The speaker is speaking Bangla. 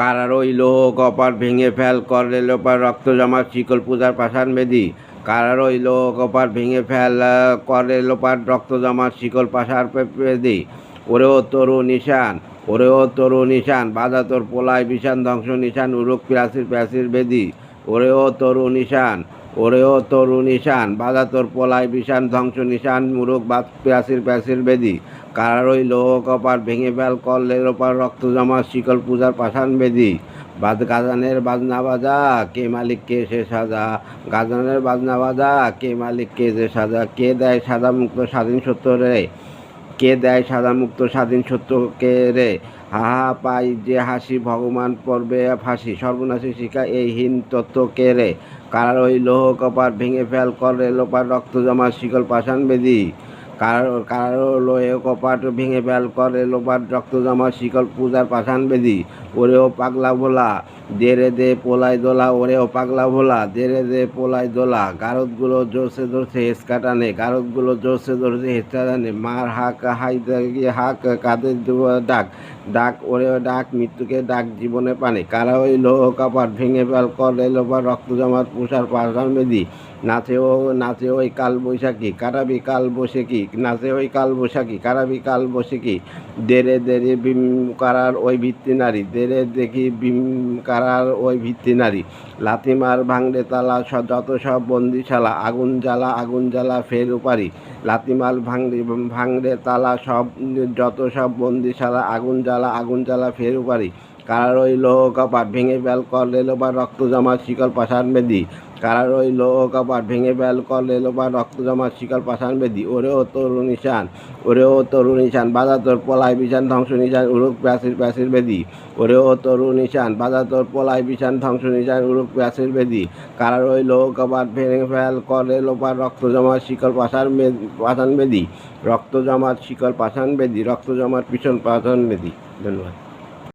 কারার ওই লোহ কপার ভেঙে ফেল করে লোপার রক্ত জমা শিকল পূজার পাষাণ বেদি কারার ওই লোহ কপার ভেঙে ফেল আহ, করে লোপার রক্ত জমা শিকল পাশার বেদি ওরেও তরু নিশান ওরেও তরু নিশান বাধা তোর পোলায় বিষান ধ্বংস নিশান উরুক প্রাচীর প্রাচীর বেদি? ওরেও তরু নিশান ওরেও তরু নিশান বাধা তোর পোলায় বিশান ধ্বংস নিশান মুরুক বাদ প্রাচীর প্রাচীর বেদি? কারার ওই লোহ কপার ভেঙে ফেল করলের ওপর রক্ত জমা শিকল পূজার পাষাণ বেদি। বাদ গাজানের বাজনা বাজা, কে মালিক কে সে সাজা? গাজানের বাজনা বাজা, কে মালিক কে সে সাজা? কে দেয় সাদা মুক্ত স্বাধীন সত্য রে? কে দেয় সাদা মুক্ত স্বাধীন সত্য কে রে হাহা পাই যে হাসি, ভগবান পর্বে ফাঁসি, সর্বনাশী শিখা এই হীন তত্ত্ব কে রে? কারার ওই লোহ কপার ভেঙে ফেল করে লোপার রক্ত জমা শিকল পাষাণ বেদি। কারও কারও লোহে কপাট ভেঙে ফেল করে লোবার রক্ত জমা শিকল পূজার পাষাণ বেদি, ওরেও পাগলা ভোলা। দে রে দে পোলাই দোলা ওরেও পাগলা ভোলা, দে রে দে পোলাই দোলা, গারদগুলো জোরসে ধরছে হেসকা টানে গারদগুলো জোরসে ধরছে হেসকা টানে মার হাক, হাই হাক কাদের ডাক ডাক ওরেও ডাক, মৃত্যুকে ডাক, জীবনে পানে, কারা ওই লোহ কাপার ভেঙে ফেল করে লোপার রক্ত জমার পুষার পাষাণ বেদি, নাচে ও, নাচে ওই কাল বৈশাখী কারাবি কাল বৈশাখী, নাচে ওই কাল বৈশাখী কারাবি কাল বৈশাখী দেরে দেরে বিম কারার ওই ভিত্তি নারী দেরে দেখি বিম কারার ওই ভিত্তি নারী। লাতিমার ভাঙড়ে তালা যত সব বন্দিশালা, আগুন জ্বালা আগুন জ্বালা, ফের উপারি। লাতিমাল ভাঙড়ে ভাঙড়ে তালা, সব যত সব বন্দিশালা, আগুন জ্বালা আগুন জ্বালা, ফের উপারি। কারার ওই লোহ কপাট ভেঙে বেল করলে বা রক্ত জমা, শিকল পাশার বেদি। কারার ওই লোহ কপাট ভেঙে বেল করলে বা রক্ত জমা শিকল পাষাণ বেদি। ওরেও তরু নিশান ওরেও তরু নিশান বাধা তোর পলায় বিশান ধ্বংস নিশান উরুক প্যাসির প্যাসির বেদি। ওরেও তরু নিশান বাধা তোর পলায় বিশান ধ্বংস নিশান উরুক প্যাসির বেদি। কারার ওই লোহ কপাট ভেঙে ফেল করে লোপার রক্ত জমা শিকল বে- পাষাণ বেদি। রক্ত জমার শিকল পাষাণ বেদি, রক্ত জমার পিছন পাষাণ বেদি। ধন্যবাদ।